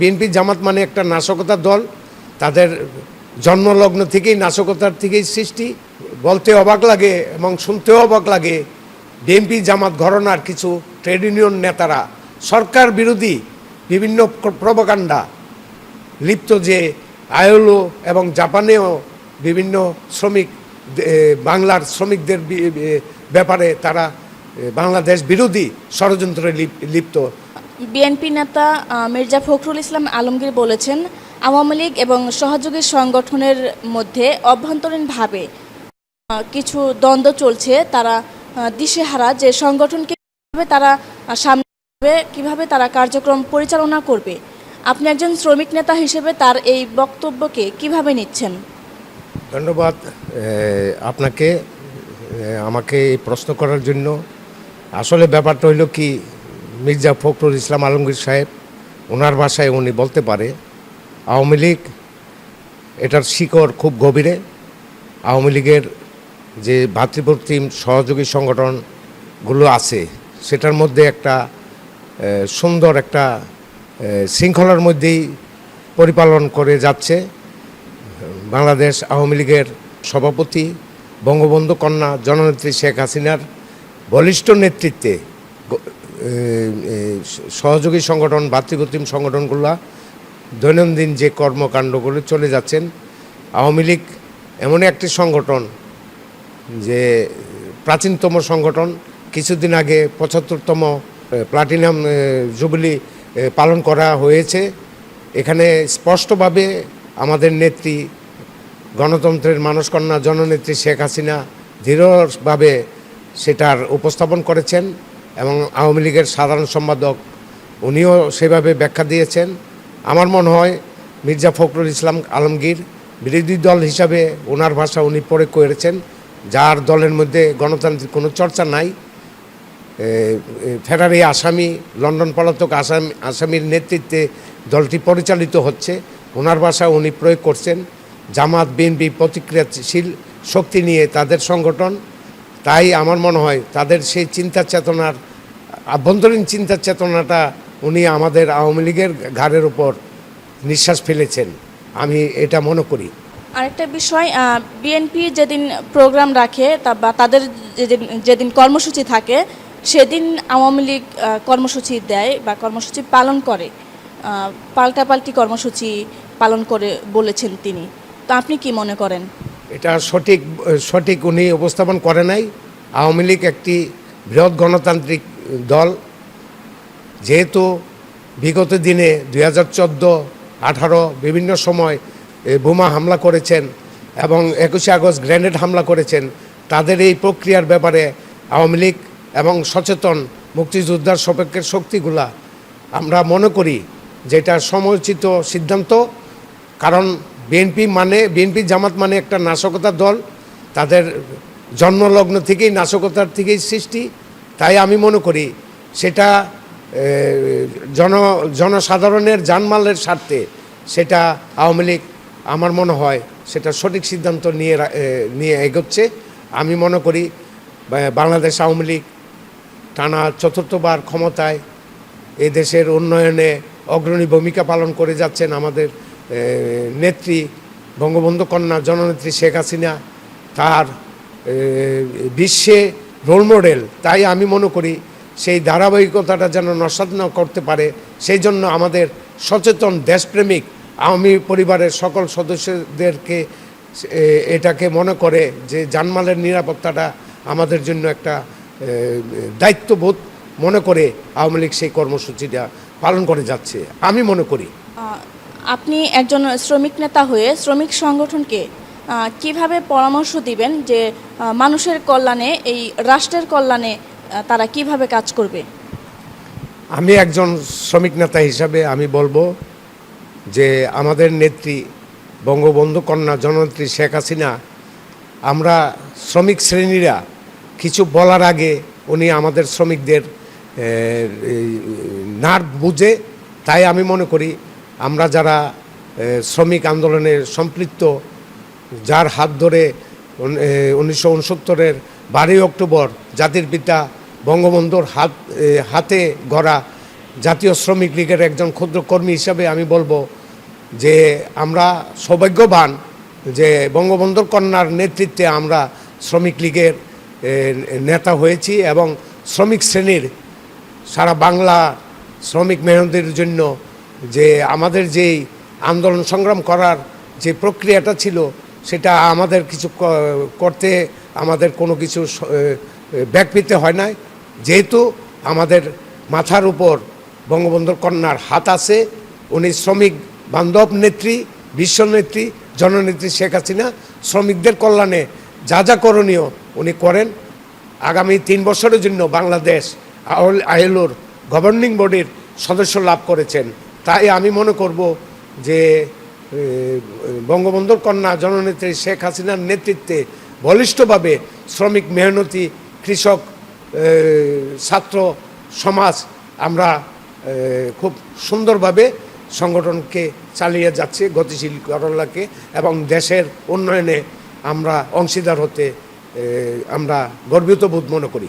BNP জামাত মানে একটা নাশকতার দল। তাদের জন্মলগ্ন থেকেই নাশকতার থেকেই সৃষ্টি। বলতে অবাক লাগে এবং শুনতেও অবাক লাগে বিএনপি জামাত ঘরনার কিছু ট্রেড ইউনিয়ন নেতারা, সরকার বিরোধী বিভিন্ন প্রবকাণ্ডা লিপ্ত যে আয়োলো এবং জাপানেও বিভিন্ন শ্রমিক বাংলার শ্রমিকদের ব্যাপারে তারা বাংলাদেশ বিরোধী ষড়যন্ত্রে লিপ্ত। বিএনপি নেতা মির্জা ফখরুল ইসলাম আলমগীর বলেছেন, আওয়ামী লীগ এবং সহযোগী সংগঠনের মধ্যে অভ্যন্তরীণভাবে কিছু দ্বন্দ্ব চলছে। তারা দিশেহারা যে সংগঠনকে কীভাবে তারা সামনে কীভাবে তারা কার্যক্রম পরিচালনা করবে। আপনি একজন শ্রমিক নেতা হিসেবে তার এই বক্তব্যকে কীভাবে নিচ্ছেন? ধন্যবাদ আপনাকে আমাকে এই প্রশ্ন করার জন্য। আসলে ব্যাপারটা হইল কি মির্জা ফখরুল ইসলাম আলমগীর সাহেব, ওনার ভাষায় উনি বলতে পারে, আওয়ামী লীগ এটার শিকড় খুব গভীরে। আওয়ামী লীগের যে ভাতৃপ্রতিম সহযোগী সংগঠনগুলো আছে, সেটার মধ্যে একটা সুন্দর একটা শৃঙ্খলার মধ্যেই পরিপালন করে যাচ্ছে। বাংলাদেশ আওয়ামী লীগের সভাপতি, বঙ্গবন্ধু কন্যা, জননেত্রী শেখ হাসিনার বলিষ্ঠ নেতৃত্বে সহযোগী সংগঠন ভাতৃপ্রতিম সংগঠনগুলো দৈনন্দিন যে কর্মকাণ্ডগুলো চলে যাচ্ছেন, আওয়ামী লীগ এমন একটি সংগঠন যে প্রাচীনতম সংগঠন, কিছুদিন আগে পঁচাত্তরতম প্লাটিনাম জুবিলি পালন করা হয়েছে। এখানে স্পষ্টভাবে আমাদের নেত্রী, গণতন্ত্রের মানসকন্যা, জননেত্রী শেখ হাসিনা দৃঢ়ভাবে সেটার উপস্থাপন করেছেন। এবং আওয়ামী লীগের সাধারণ সম্পাদক, উনিও সেভাবে ব্যাখ্যা দিয়েছেন। আমার মনে হয় মির্জা ফখরুল ইসলাম আলমগীর বিরোধী দল হিসাবে ওনার ভাষা উনি প্রয়োগ করেছেন, যার দলের মধ্যে গণতান্ত্রিক কোনো চর্চা নাই। ফেরারি আসামি, লন্ডন পলাতক আসামি, আসামির নেতৃত্বে দলটি পরিচালিত হচ্ছে। ওনার ভাষা উনি প্রয়োগ করছেন। জামাত, বিএনপি প্রতিক্রিয়াশীল শক্তি নিয়ে তাদের সংগঠন তাই আমার মনে হয় তাদের সেই চিন্তা চেতনার, আভ্যন্তরীণ চিন্তা চেতনাটা উনি আমাদের আওয়ামী লীগের ঘাড়ের উপর নিঃশ্বাস ফেলেছেন। আমি এটা মনে করি। আরেকটা বিষয় বিএনপি যেদিন প্রোগ্রাম রাখে তা বা তাদের যেদিন কর্মসূচি থাকে, সেদিন আওয়ামী লীগ কর্মসূচি দেয় বা কর্মসূচি পালন করে। পাল্টাপাল্টি কর্মসূচি পালন করে বলেছেন তিনি। তো আপনি কি মনে করেন? এটা সঠিক সঠিক উনি উপস্থাপন করে নাই। আওয়ামী লীগ একটি বৃহৎ গণতান্ত্রিক দল। যেহেতু বিগত দিনে দুই হাজার চোদ্দ, আঠারো বিভিন্ন সময় বোমা হামলা করেছেন এবং একুশে আগস্ট গ্রেনেড হামলা করেছেন, তাদের এই প্রক্রিয়ার ব্যাপারে আওয়ামী লীগ এবং সচেতন মুক্তিযোদ্ধার সপক্ষের শক্তিগুলা আমরা মনে করি যে এটা সময়োচিত সিদ্ধান্ত। কারণ বিএনপি মানে বিএনপি জামাত মানে একটা নাশকতার দল। তাদের জন্মলগ্ন থেকেই নাশকতার থেকেই সৃষ্টি। তাই আমি মনে করি সেটা জন, জনসাধারণের জানমালের স্বার্থে সেটা আওয়ামী লীগ, আমার মনে হয় সেটা সঠিক সিদ্ধান্ত নিয়ে নিয়ে এগোচ্ছে। আমি মনে করি বাংলাদেশ আওয়ামী লীগ টানা চতুর্থবার ক্ষমতায় এই দেশের উন্নয়নে অগ্রণী ভূমিকা পালন করে যাচ্ছেন আমাদের নেত্রী, বঙ্গবন্ধু কন্যা, জননেত্রী শেখ হাসিনা, তার বিশ্বে রোল মডেল তাই আমি মনে করি সেই ধারাবাহিকতাটা যেন নস্বাত না করতে পারে, সেই জন্য আমাদের সচেতন দেশপ্রেমিক আওয়ামী পরিবারের সকল সদস্যদেরকে এটাকে মনে করে যে জানমালের নিরাপত্তাটা আমাদের জন্য একটা দায়িত্ববোধ মনে করে আওয়ামী লীগ সেই কর্মসূচিটা পালন করে যাচ্ছে। আমি মনে করি। আপনি একজন শ্রমিক নেতা হয়ে শ্রমিক সংগঠনকে কীভাবে পরামর্শ দিবেন যে মানুষের কল্যাণে, এই রাষ্ট্রের কল্যাণে তারা কীভাবে কাজ করবে? আমি একজন শ্রমিক নেতা হিসাবে আমি বলব যে, আমাদের নেত্রী বঙ্গবন্ধু কন্যা জননেত্রী শেখ হাসিনা, আমরা শ্রমিক শ্রেণীরা কিছু বলার আগে উনি আমাদের শ্রমিকদের নার্ভ বুঝে, তাই আমি মনে করি আমরা যারা শ্রমিক আন্দোলনে সম্পৃক্ত, যার হাত ধরে উনিশশো উনসত্তরের বারোই অক্টোবর জাতির পিতা বঙ্গবন্ধুর হাত হাতে গড়া জাতীয় শ্রমিক লীগের একজন ক্ষুদ্র কর্মী হিসাবে আমি বলব যে আমরা সৌভাগ্যবান যে বঙ্গবন্ধুর কন্যার নেতৃত্বে আমরা শ্রমিক লীগের নেতা হয়েছি এবং শ্রমিক শ্রেণির সারা বাংলা শ্রমিক মেহনতের জন্য যে আমাদের যেই আন্দোলন সংগ্রাম করার যে প্রক্রিয়াটা ছিল, সেটা আমাদের কিছু করতে আমাদের কোনো কিছু ব্যাগ পেতে হয় নাই। যেহেতু আমাদের মাথার উপর বঙ্গবন্ধুর কন্যার হাত আছে, উনি শ্রমিক বান্ধব নেত্রী, বিশ্ব নেত্রী, জননেত্রী শেখ হাসিনা, শ্রমিকদের কল্যাণে যা যা করণীয় উনি করেন। আগামী তিন বছরের জন্য বাংলাদেশ আইএলওর গভর্নিং বডির সদস্য লাভ করেছেন। তাই আমি মনে করব যে বঙ্গবন্ধুর কন্যা জননেত্রী শেখ হাসিনার নেতৃত্বে বলিষ্ঠভাবে শ্রমিক মেহনতি কৃষক ছাত্র সমাজ আমরা খুব সুন্দরভাবে সংগঠনকে চালিয়ে যাচ্ছে, গতিশীল করলাকে এবং দেশের উন্নয়নে আমরা অংশীদার হতে আমরা গর্বিত বোধ মনে করি।